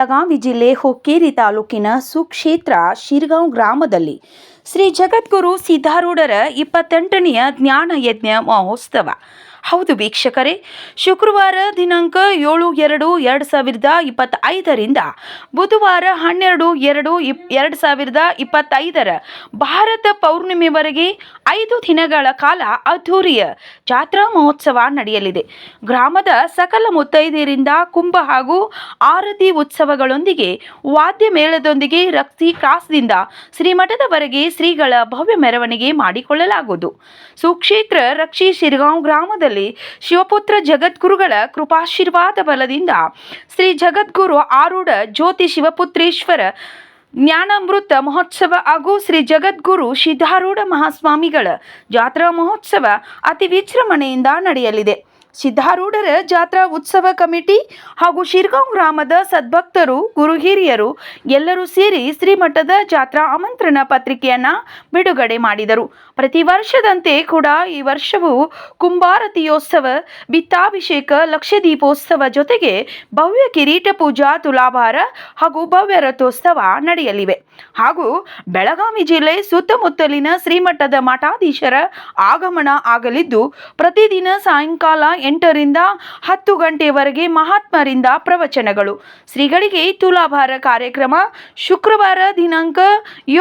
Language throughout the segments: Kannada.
ಬೆಳಗಾವಿ ಜಿಲ್ಲೆ ಹುಕ್ಕೇರಿ ತಾಲೂಕಿನ ಸುಕ್ಷೇತ್ರ ಶಿರ್ಗಾಂವ್ ಗ್ರಾಮದಲ್ಲಿ ಶ್ರೀ ಜಗದ್ಗುರು ಸಿದ್ಧಾರೂಢರ ಇಪ್ಪತ್ತೆಂಟನೆಯ ಜ್ಞಾನ ಯಜ್ಞ ಮಹೋತ್ಸವ. ಹೌದು ವೀಕ್ಷಕರೇ, ಶುಕ್ರವಾರ ದಿನಾಂಕ ಏಳು ಎರಡು ಎರಡು ಸಾವಿರದ ಇಪ್ಪತ್ತೈದರಿಂದ ಬುಧವಾರ ಹನ್ನೆರಡು ಎರಡು ಇಪ್ ಎರಡು ಸಾವಿರದ ಇಪ್ಪತ್ತೈದರ ಭಾರತ ಪೌರ್ಣಿಮೆವರೆಗೆ ಐದು ದಿನಗಳ ಕಾಲ ಅದ್ಧೂರಿಯ ಜಾತ್ರಾ ಮಹೋತ್ಸವ ನಡೆಯಲಿದೆ. ಗ್ರಾಮದ ಸಕಲ ಮುತ್ತೈದೆಯರಿಂದ ಕುಂಭ ಹಾಗೂ ಆರತಿ ಉತ್ಸವಗಳೊಂದಿಗೆ ವಾದ್ಯ ಮೇಳದೊಂದಿಗೆ ರಕ್ತಿ ಕ್ರಾಸ್ದಿಂದ ಶ್ರೀಮಠದವರೆಗೆ ಶ್ರೀಗಳ ಭವ್ಯ ಮೆರವಣಿಗೆ ಮಾಡಿಕೊಳ್ಳಲಾಗುವುದು. ಸುಕ್ಷೇತ್ರ ರಕ್ಷಿ ಶಿರ್ಗಾಂವ್ ಗ್ರಾಮದಲ್ಲಿ ಶಿವಪುತ್ರ ಜಗದ್ಗುರುಗಳ ಕೃಪಾಶೀರ್ವಾದ ಬಲದಿಂದ ಶ್ರೀ ಜಗದ್ಗುರು ಆರೂಢ ಜ್ಯೋತಿ ಶಿವಪುತ್ರೇಶ್ವರ ಜ್ಞಾನಾಮೃತ ಮಹೋತ್ಸವ ಹಾಗೂ ಶ್ರೀ ಜಗದ್ಗುರು ಸಿದ್ಧಾರೂಢ ಮಹಾಸ್ವಾಮಿಗಳ ಜಾತ್ರಾ ಮಹೋತ್ಸವ ಅತಿ ವಿಜೃಂಭಣೆಯಿಂದ ನಡೆಯಲಿದೆ. ಸಿದ್ಧಾರೂಢರ ಜಾತ್ರಾ ಉತ್ಸವ ಕಮಿಟಿ ಹಾಗೂ ಶಿರ್ಗಾಂವ್ ಗ್ರಾಮದ ಸದ್ಭಕ್ತರು, ಗುರು ಹಿರಿಯರು ಎಲ್ಲರೂ ಸೇರಿ ಶ್ರೀಮಠದ ಜಾತ್ರಾ ಆಮಂತ್ರಣ ಪತ್ರಿಕೆಯನ್ನು ಬಿಡುಗಡೆ ಮಾಡಿದರು. ಪ್ರತಿ ವರ್ಷದಂತೆ ಕೂಡ ಈ ವರ್ಷವೂ ಕುಂಬಾರತಿಯೋತ್ಸವ, ಬಿತ್ತಾಭಿಷೇಕ, ಲಕ್ಷದೀಪೋತ್ಸವ ಜೊತೆಗೆ ಭವ್ಯ ಕಿರೀಟ ಪೂಜಾ, ತುಲಾಭಾರ ಹಾಗೂ ಭವ್ಯ ರಥೋತ್ಸವ ನಡೆಯಲಿವೆ. ಹಾಗೂ ಬೆಳಗಾವಿ ಜಿಲ್ಲೆ ಸುತ್ತಮುತ್ತಲಿನ ಶ್ರೀಮಠದ ಮಠಾಧೀಶರ ಆಗಮನ ಆಗಲಿದ್ದು, ಪ್ರತಿದಿನ ಸಾಯಂಕಾಲ ಎಂಟರಿಂದ ಹತ್ತು ಗಂಟೆಯವರೆಗೆ ಮಹಾತ್ಮರಿಂದ ಪ್ರವಚನಗಳು. ಶ್ರೀಗಳಿಗೆ ತುಲಾಭಾರ ಕಾರ್ಯಕ್ರಮ ಶುಕ್ರವಾರ ದಿನಾಂಕ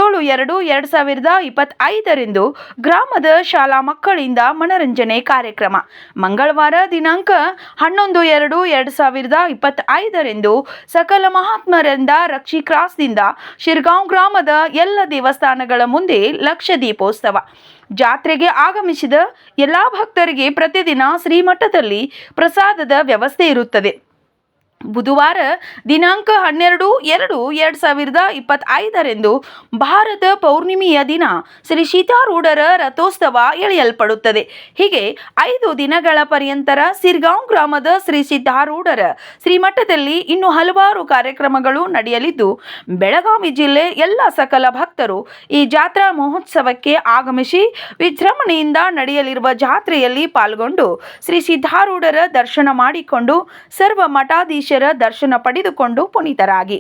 ಏಳು ಎರಡು ಎರಡು ಸಾವಿರದ ಇಪ್ಪತ್ತೈದರಂದು ಗ್ರಾಮದ ಶಾಲಾ ಮಕ್ಕಳಿಂದ ಮನರಂಜನೆ ಕಾರ್ಯಕ್ರಮ. ಮಂಗಳವಾರ ದಿನಾಂಕ ಹನ್ನೊಂದು ಎರಡು ಎರಡು ಸಾವಿರದ ಇಪ್ಪತ್ತೈದರಂದು ಸಕಲ ಮಹಾತ್ಮರಿಂದ ರಕ್ಷಿ ಕ್ರಾಸ್ದಿಂದ ಶಿರ್ಗಾಂವ್ ಗ್ರಾಮದ ಎಲ್ಲ ದೇವಸ್ಥಾನಗಳ ಮುಂದೆ ಲಕ್ಷ ದೀಪೋತ್ಸವ. ಜಾತ್ರೆಗೆ ಆಗಮಿಸಿದ ಎಲ್ಲ ಭಕ್ತರಿಗೆ ಪ್ರತಿದಿನ ಶ್ರೀಮಠದಲ್ಲಿ ಪ್ರಸಾದದ ವ್ಯವಸ್ಥೆ ಇರುತ್ತದೆ. ಬುಧವಾರ ದಿನಾಂಕ ಹನ್ನೆರಡು ಎರಡು ಎರಡು ಸಾವಿರದ ಇಪ್ಪತ್ತೈದರಂದು ಭಾರತ ಪೌರ್ಣಿಮೆಯ ದಿನ ಶ್ರೀ ಸೀತಾರೂಢರ ರಥೋತ್ಸವ ಎಳೆಯಲ್ಪಡುತ್ತದೆ. ಹೀಗೆ ಐದು ದಿನಗಳ ಪರ್ಯಂತರ ಸಿರ್ಗಾಂವ್ ಗ್ರಾಮದ ಶ್ರೀ ಸಿದ್ಧಾರೂಢರ ಶ್ರೀಮಠದಲ್ಲಿ ಇನ್ನು ಹಲವಾರು ಕಾರ್ಯಕ್ರಮಗಳು ನಡೆಯಲಿದ್ದು, ಬೆಳಗಾವಿ ಜಿಲ್ಲೆ ಎಲ್ಲ ಸಕಲ ಭಕ್ತರು ಈ ಜಾತ್ರಾ ಮಹೋತ್ಸವಕ್ಕೆ ಆಗಮಿಸಿ ವಿಜೃಂಭಣೆಯಿಂದ ನಡೆಯಲಿರುವ ಜಾತ್ರೆಯಲ್ಲಿ ಪಾಲ್ಗೊಂಡು ಶ್ರೀ ಸಿದ್ಧಾರೂಢರ ದರ್ಶನ ಮಾಡಿಕೊಂಡು ಸರ್ವ ಮಠಾಧೀಶರ ದರ್ಶನ ಪಡೆದುಕೊಂಡು ಪುನೀತರಾಗಿ.